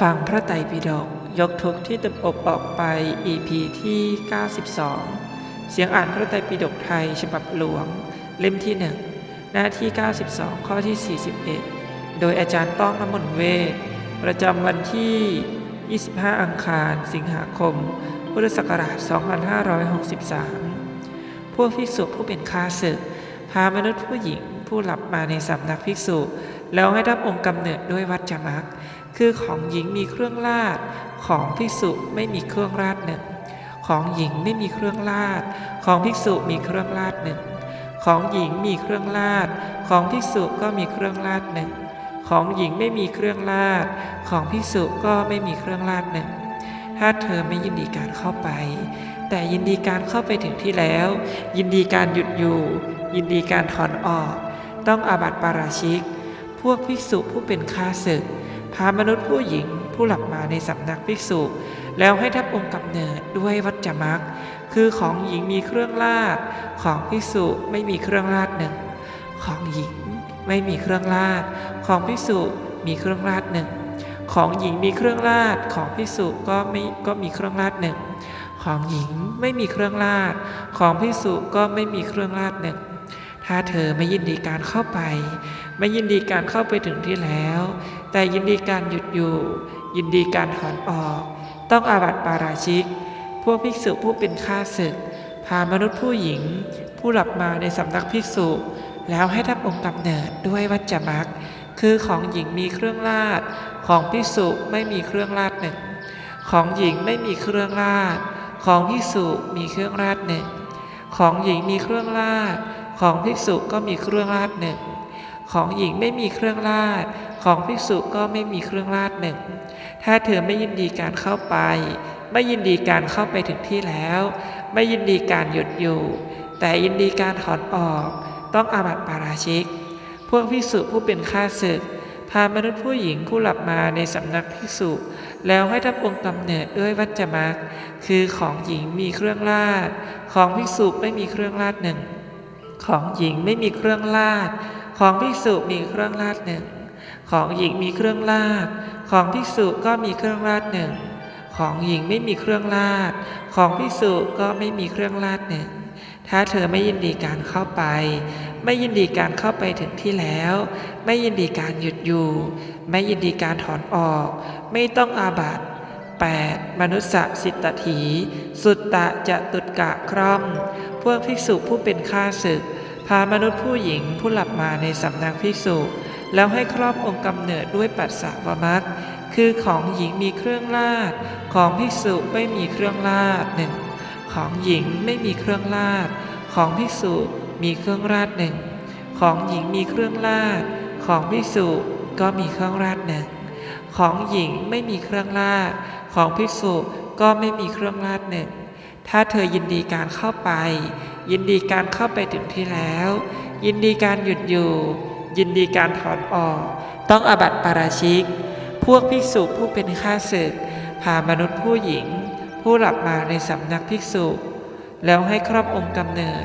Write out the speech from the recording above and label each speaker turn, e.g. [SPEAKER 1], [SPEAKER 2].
[SPEAKER 1] ฟังพระไตรปิฎกยกทุกที่ตนอบออกไป EP ที่ 92 เสียงอ่านพระไตรปิฎกไทยฉบับหลวง เล่มที่ 1 หน้าที่ 92 ข้อที่ 41 โดยอาจารย์ต้องน้ำมนเวทประจำวันที่ 25 อังคาร สิงหาคม พุทธศักราช 2563 พวกภิกษุผู้เป็นข้าศึก พามนุษย์ผู้หญิงผู้หลับมาในสำนักภิกษุ แล้วให้รับองค์กำเนิดด้วยวัจมักคือของหญิงมีเครื่องลาดของภิกษุไม่มีเครื่องลาดหนึ่ง ของหญิงไม่มีเครื่องลาดของภิกษุมีเครื่องลาดหนึ่ง ของหญิงมีเครื่องลาดของภิกษุก็มีเครื่องลาดหนึ่ง ของหญิงไม่มีเครื่องลาดของภิกษุก็ไม่มีเครื่องลาดหนึ่ง ถ้าเธอไม่ยินดีการเข้าไป แต่ยินดีการเข้าไปถึงที่แล้ว ยินดีการหยุดอยู่ ยินดีการถอนออก ต้องอาบัติปาราชิก พวกภิกษุผู้เป็นข้าศึก พามนุษย์ผู้หญิงผู้หลับมาในสำนักภิกษุ แล้วให้ทับองค์กำเนิดด้วยวัจจมักคือของหญิงมีเครื่องลาดของภิกษุไม่มีเครื่องลาดหนึ่ง ของหญิงไม่มีเครื่องลาดของภิกษุมีเครื่องลาดหนึ่งของหญิงมีเครื่องลาดของภิกษุก็ไม่ก็มีเครื่องลาดหนึ่งของหญิงไม่มีเครื่องลาดของภิกษุก็ไม่มีเครื่องลาดหนึ่ง ถ้าเธอไม่ยินดีการเข้าไป ไม่ยินดีการเข้าไปถึงที่แล้ว แต่ยินดีการหยุดอยู่ ยินดีการถอนออก ต้องอาบัติปาราชิก พวกภิกษุผู้เป็นข้าศึก พามนุษย์ผู้หญิง ผู้หลับมาในสำนักภิกษุ แล้วให้ทับองค์กำเนิดด้วยวัจจมักคือของหญิงมีเครื่องลาด ของภิกษุไม่มีเครื่องลาดหนึ่ง ของหญิงไม่มีเครื่องลาด ของภิกษุมีเครื่องลาดหนึ่ง ของหญิงมีเครื่องลาด ของภิกษุก็มีเครื่องลาดหนึ่ง ของหญิงไม่มีเครื่องลาดของภิกษุก็ไม่มีเครื่องลาดหนึ่ง ถ้าเธอไม่ยินดีการเข้าไป ไม่ยินดีการเข้าไปถึงที่แล้ว ไม่ยินดีการหยุดอยู่ แต่ยินดีการถอนออก ต้องอาบัติปาราชิก พวกภิกษุผู้เป็นข้าศึกพามนุษย์ผู้หญิงผู้หลับมาในสำนักภิกษุ แล้วให้ทับองค์กำเนิดด้วยวัจจมักคือของหญิงมีเครื่องลาดของภิกษุไม่มีเครื่องลาดหนึ่ง ของหญิงไม่มีเครื่องลาด ของภิกษุมีเครื่องลาดหนึ่ง ของหญิงมีเครื่องลาด ของภิกษุก็มีเครื่องลาดหนึ่ง ของหญิงไม่มีเครื่องลาด ของภิกษุก็ไม่มีเครื่องลาดหนึ่ง ถ้าเธอไม่ยินดีการเข้าไป ไม่ยินดีการเข้าไปถึงที่แล้ว ไม่ยินดีการหยุดอยู่ ไม่ยินดีการถอนออก ไม่ต้องอาบัติ 8. มนุษยสิตถี สุตตะจะตุดกะคร่อม พวกภิกษุผู้เป็นข้าศึก พามนุษย์ผู้หญิงผู้หลับมาในสำนักภิกษุ แล้วให้ครอบองค์กำเนิดด้วยปัสสาวมักคือของหญิงมีเครื่องลาด ของภิกษุไม่มีเครื่องลาดหนึ่งของหญิงไม่มีเครื่องลาด ของภิกษุมีเครื่องราดหนึ่งของหญิงมีเครื่องลาด ของภิกษุก็มีเครื่องราดหนึ่ง ของหญิงไม่มีเครื่องลาดของภิกษุก็ไม่มีเครื่องลาดหนึ่ง ถ้าเธอยินดีการเข้าไป ยินดีการเข้าไปถึงที่แล้ว ยินดีการหยุดอยู่ ยินดีการถอนออก ต้องอบัติปาราชิก พวกภิกษุผู้เป็นข้าศึกพามนุษย์ผู้หญิง ผู้หลับมาในสำนักภิกษุ แล้วให้ครอบองค์กำเนิด